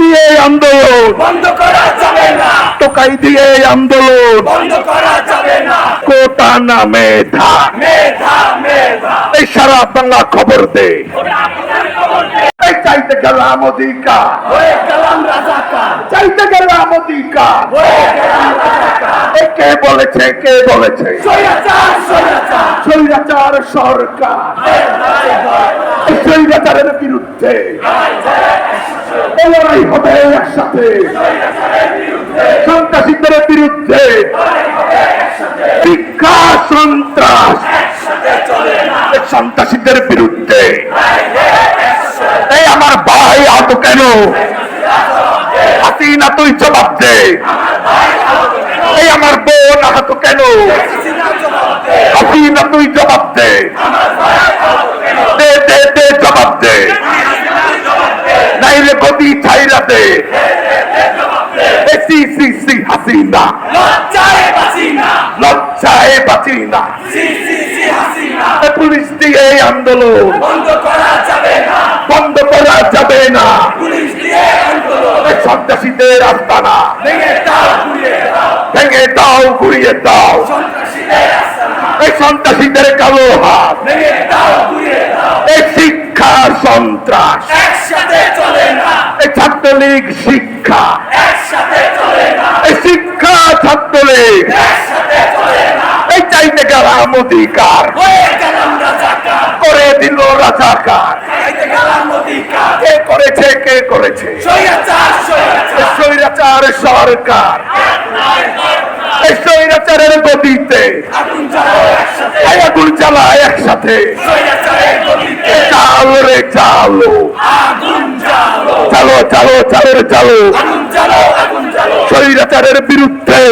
দিয়ে আন্দোলন। বন্ধ করা যাবে না। টোকাই দিয়ে আন্দোলন। বন্ধ করা যাবে না। কোটা না মেধা। মেধা মেধা। এই সারা বাংলা খবর দে। এই চাইতে গেলাম অধিকার। হয়ে গেলাম রাজাকার চাইতে গেলাম অধিকার হয়ে গেলাম রাজাকার এই কে বলেছে কে বলেছে? স্বৈরাচার সরকার। স্বৈরাচারের বিরুদ্ধে। লড়াই হবে একসাথে। সন্ত্রাসীদের বিরুদ্ধে। শিক্ষা সন্ত্রাস। সন্ত্রাসীদের বিরুদ্ধে। এই আমার ভাই আহত কেন? হাসিনা তুই জবাব দে। এই আমার বোন আহত কেন? হাসিনা তুই জবাব দে। দে দে দে জবাব দে। নাইলে গদি ছাইরা দে। সি সি সি হাসিনা। লজ্জায় লজ্জায় পুলিশ দিয়ে এই আন্দোলন। বন্ধ করা যাবে না বন্ধ করা যাবে না পুলিশ দিয়ে আন্দোলন এই সন্ত্রাসীদের আস্তানা ভেঙে দাও। ঘুরিয়ে দাও। এই সন্ত্রাসীদের কালো হাত। এই শিক্ষা সন্ত্রাস। এই ছাত্রলীগ শিক্ষা। এই শিক্ষা ছাত্রলীগ। এই চাইতে গেলাম অধিকার। করে দিল রাজাকার। কে করেছে কে করেছে? স্বৈরাচার সরকার। এই স্বৈরাচারের গতিতে আগুন জ্বালায় একসাথে। চালো রে চালো। চালো চালো চালো রে চালো। স্বৈরাচারের বিরুদ্ধে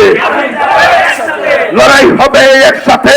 লড়াই হবে একসাথে।